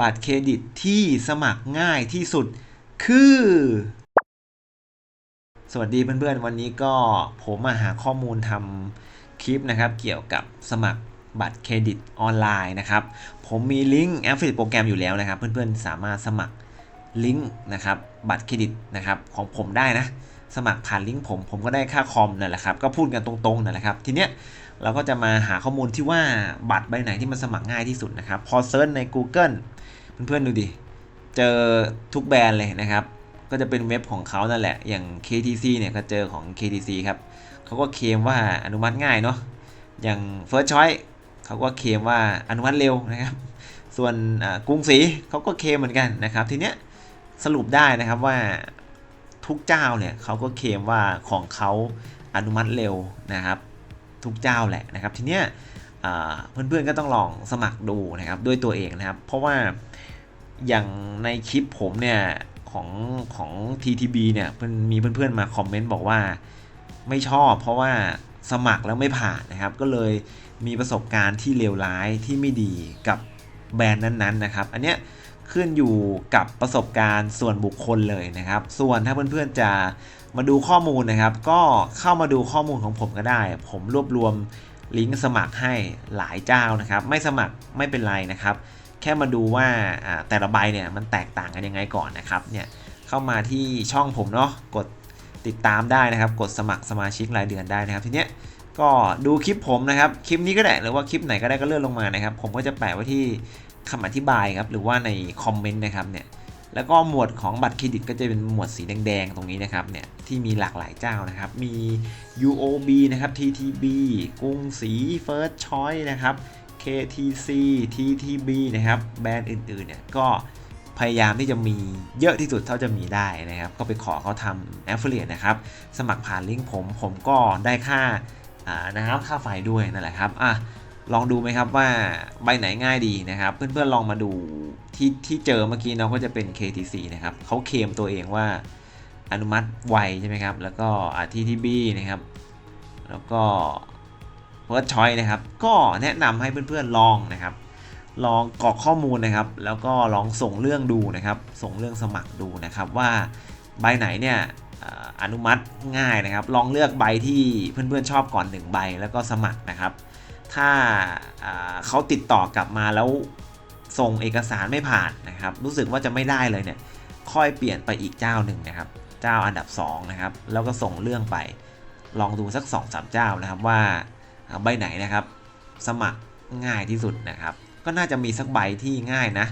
บัตรเครดิตที่สมัครง่ายที่สุดคือ สวัสดีเพื่อนๆ วันนี้ก็ผมมาหาข้อมูลทำคลิปนะครับ เกี่ยวกับสมัครบัตรเครดิตออนไลน์นะครับ ผมมีลิงก์แอปพลิเคชันโปรแกรมอยู่แล้วนะครับ เพื่อนๆ สามารถสมัครลิงก์นะครับบัตรเครดิตนะครับของผมได้นะ สมัครผ่านลิงก์ผมผมก็ได้ค่าคอมนั่นแหละครับ ก็พูดกันตรงๆนั่นแหละครับ ทีเนี้ยเราก็จะมาหาข้อมูลที่ว่าบัตรใบไหนที่มันสมัครง่ายที่สุดนะครับ พอเซิร์ชใน Google เพื่อนๆดูดิ เจอทุกแบรนด์เลยนะครับ ก็จะเป็นเว็บของเขานั่นแหละ อย่าง KTC เนี่ยก็เจอของ KTC ครับเขาก็เคลมว่าอนุมัติง่ายเนาะ อย่าง First Choice เขาก็เคลมว่าอนุมัติเร็วนะครับ ส่วนกรุงศรีเขาก็เคลมเหมือนกันนะครับ ทีเนี้ยสรุปได้นะครับว่าทุกเจ้าเนี่ยเขาก็เคลมว่าของเขาอนุมัติเร็วนะครับ ทุกเจ้าแหละนะครับ ทีเนี้ยเพื่อนๆก็ต้องลองสมัครดูนะครับด้วยตัวเองนะครับ เพราะว่า อย่างในคลิปผมเนี่ยของของ TTB เนี่ยเพื่อนมีเพื่อนๆมาคอมเมนต์บอกว่าไม่ชอบเพราะว่าสมัครแล้วไม่ผ่านนะครับ ก็เลยมีประสบการณ์ที่เลวร้ายที่ไม่ดีกับแบรนด์นั้นๆนะครับ อันเนี้ยขึ้นอยู่กับประสบการณ์ส่วนบุคคลเลยนะครับ ส่วนถ้าเพื่อนๆจะมาดูข้อมูลนะครับ ก็เข้ามาดูข้อมูลของผมก็ได้ ผมรวบรวมลิงก์สมัครให้หลายเจ้านะครับ ไม่สมัครไม่เป็นไรนะครับ ค่มาดูว่าแต่ละใบเนี่ยมันแตกต่างกันยังไงก่อนนะครับเนี่ยเข้ามาที่ช่องผมเนาะกดติดตามได้นะครับ กดสมัครสมาชิกรายเดือนได้นะครับ ทีเนี้ยก็ดูคลิปผมนะครับ คลิปนี้ก็ได้หรือว่าคลิปไหนก็ได้ก็เลื่อนลงมานะครับ ผมก็จะแปะไว้ที่คำอธิบายครับหรือว่าในคอมเมนต์นะครับเนี่ยแล้วก็หมวดของบัตรเครดิตก็จะเป็นหมวดสีแดงๆตรงนี้นะครับเนี่ยที่มีหลากหลายเจ้านะครับ มี UOB นะครับ TTB กรุงศรี First Choice นะครับ KTC TTB นะครับ แบรนด์อื่นๆเนี่ยก็พยายามที่จะมีเยอะที่สุดเท่าจะมีได้นะครับ ก็ไปขอเขาทำ affiliate นะครับ สมัครผ่านลิงก์ผม ผมก็ได้ค่าอ่านะครับค่าไฟด้วยนั่นแหละครับอะลองดูไหมครับว่าใบไหนง่ายดีนะครับ เพื่อนๆลองมาดูที่ที่เจอเมื่อกี้เนาะก็จะเป็น KTC นะครับเขาเคมตัวเองว่าอนุมัติไวใช่ไหมครับ แล้วก็ T TB นะครับ แล้วก็ First Choice นะครับ ก็แนะนำให้เพื่อนๆลองนะครับ ลองกรอกข้อมูลนะครับ แล้วก็ลองส่งเรื่องดูนะครับ ส่งเรื่องสมัครดูนะครับว่าใบไหนเนี่ยอนุมัติง่ายนะครับ ลองเลือกใบที่เพื่อนๆชอบก่อน 1 ใบแล้วก็สมัครนะครับ ถ้าเขาติดต่อกลับมาแล้วส่งเอกสารไม่ผ่านนะครับ รู้สึกว่าจะไม่ได้เลยเนี่ยค่อยเปลี่ยนไปอีกเจ้าหนึ่งนะครับ เจ้าอันดับ2นะครับแล้วก็ส่งเรื่องไป ลองดูสัก2-3เจ้านะครับว่า ใบไหนนะครับ สมัครง่ายที่สุดนะครับ ก็น่าจะมีสักใบที่ง่ายนะ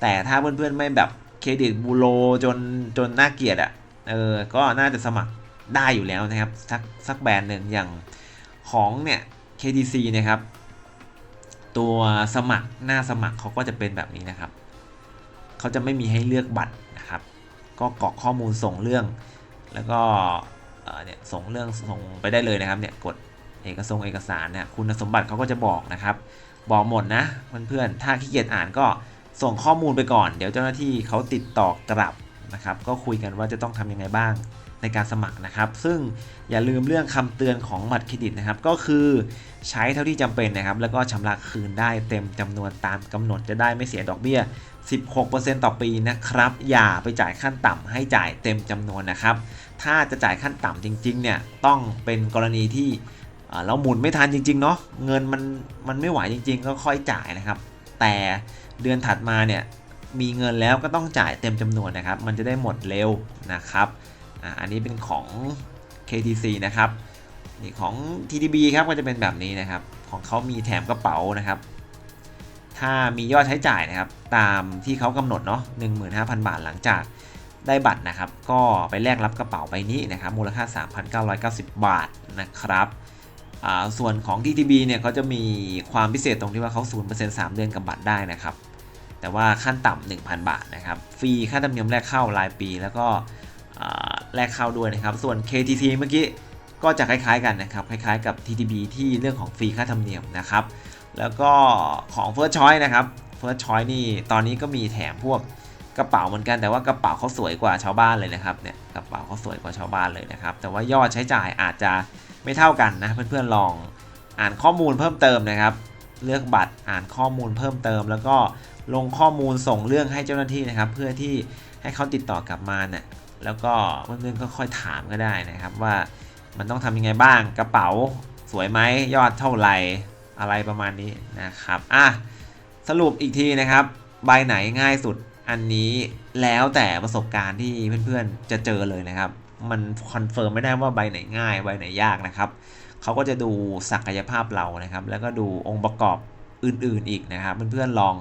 แต่ถ้าเพื่อนๆไม่แบบเครดิตบูโรจนจนน่าเกลียดอะ่ะเออก็น่าจะสมัครได้อยู่แล้วนะครับสักสักแบรนด์หนึ่งอย่างของเนี่ย KTC นะครับ ตัวสมัครหน้าสมัครเขาก็จะเป็นแบบนี้นะครับเขาจะไม่มีให้เลือกบัตรนะครับ ก็กรอกข้อมูลส่งเรื่อง แล้วก็เนี่ยส่งเรื่องส่งไปได้เลยนะครับเนี่ยกด เอกสงเอกสารเนี่ยคุณสมบัติเขาก็จะบอกนะครับ บอกหมดนะเพื่อนๆถ้าขี้เกียจอ่านก็ส่งข้อมูลไปก่อน เดี๋ยวเจ้าหน้าที่เขาติดต่อกลับนะครับ ก็คุยกันว่าจะต้องทำยังไงบ้างในการสมัครนะครับ ซึ่งอย่าลืมเรื่องคำเตือนของบัตรเครดิตนะครับ ก็คือใช้เท่าที่จำเป็นนะครับ แล้วก็ชำระคืนได้เต็มจำนวนตามกำหนดจะได้ไม่เสียดอกเบี้ย 16%ต่อปีนะครับ อย่าไปจ่ายขั้นต่ำให้จ่ายเต็มจำนวนนะครับ ถ้าจะจ่ายขั้นต่ำจริงๆเนี่ยต้องเป็นกรณีที่ เราหมุนไม่ทันจริงๆเนาะเงินมันมันไม่ไหวจริง ๆ ก็ค่อยจ่ายนะครับ แต่เดือนถัดมาเนี่ยมีเงินแล้วก็ต้องจ่ายเต็มจำนวนนะครับ มันจะได้หมดเร็วนะครับออันนี้เป็นของ KTC นะครับนี่ของ TTB ครับก็จะเป็นแบบนี้นะครับ ของเขามีแถมกระเป๋านะครับ ถ้ามียอดใช้จ่ายนะครับ ตามที่เขากำหนดเนาะ15,000 บาทหลังจากได้บัตรนะครับ ก็ไปแลกรับกระเป๋าใบนี้นะครับ มูลค่า 3,990 บาทนะครับ ส่วนของ TTB เนี่ยเขาจะมีความพิเศษตรงที่ว่าเขา0% 3 เดือนกับบัตรได้นะครับ แต่ว่าขั้นต่ำ1,000 บาทนะครับ ฟรีค่าธรรมเนียมแรกเข้ารายปีแล้วก็แลกเข้าด้วยนะครับ ส่วน KTT เมื่อกี้ก็จะคล้ายๆกันนะครับ คล้ายๆกับ TTB ที่เรื่องของฟรีค่าธรรมเนียมนะครับ แล้วก็ของ First Choice นะครับ First Choice นี่ตอนนี้ก็มีแถมพวกกระเป๋าเหมือนกันแต่ว่ากระเป๋าเขาสวยกว่าชาวบ้านเลยนะครับเนี่ยกระเป๋าเขาสวยกว่าชาวบ้านเลยนะครับ แต่ว่ายอดใช้จ่ายอาจจะ ไม่เท่ากันนะ เพื่อนๆลองอ่านข้อมูลเพิ่มเติมนะครับ เลือกบัตรอ่านข้อมูลเพิ่มเติม แล้วก็ลงข้อมูลส่งเรื่องให้เจ้าหน้าที่นะครับ เพื่อที่ให้เขาติดต่อกลับมาเนี่ยแล้วก็เพื่อนๆก็ค่อยถามก็ได้นะครับ ว่ามันต้องทำยังไงบ้างกระเป๋าสวยไหมยอดเท่าไหร่อะไรประมาณนี้นะครับอะสรุปอีกทีนะครับ ใบไหนง่ายสุดอันนี้แล้วแต่ประสบการณ์ที่เพื่อนๆจะเจอเลยนะครับ มันคอนเฟิร์มไม่ได้ว่าใบไหนง่ายใบไหนยากนะครับเขาก็จะดูศักยภาพเรานะครับ แล้วก็ดูองค์ประกอบอื่นๆอีกนะครับ เพื่อนๆลอง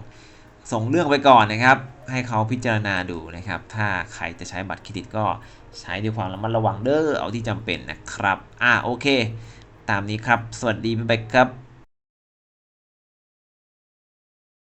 ส่งเรื่องไปก่อนนะครับ ให้เขาพิจารณาดูนะครับ ถ้าใครจะใช้บัตรเครดิตก็ใช้ด้วยความระมัดระวังเด้อเอาที่จำเป็นนะครับ อ่าโอเค ตามนี้ครับ สวัสดีบ๊ายบายครับ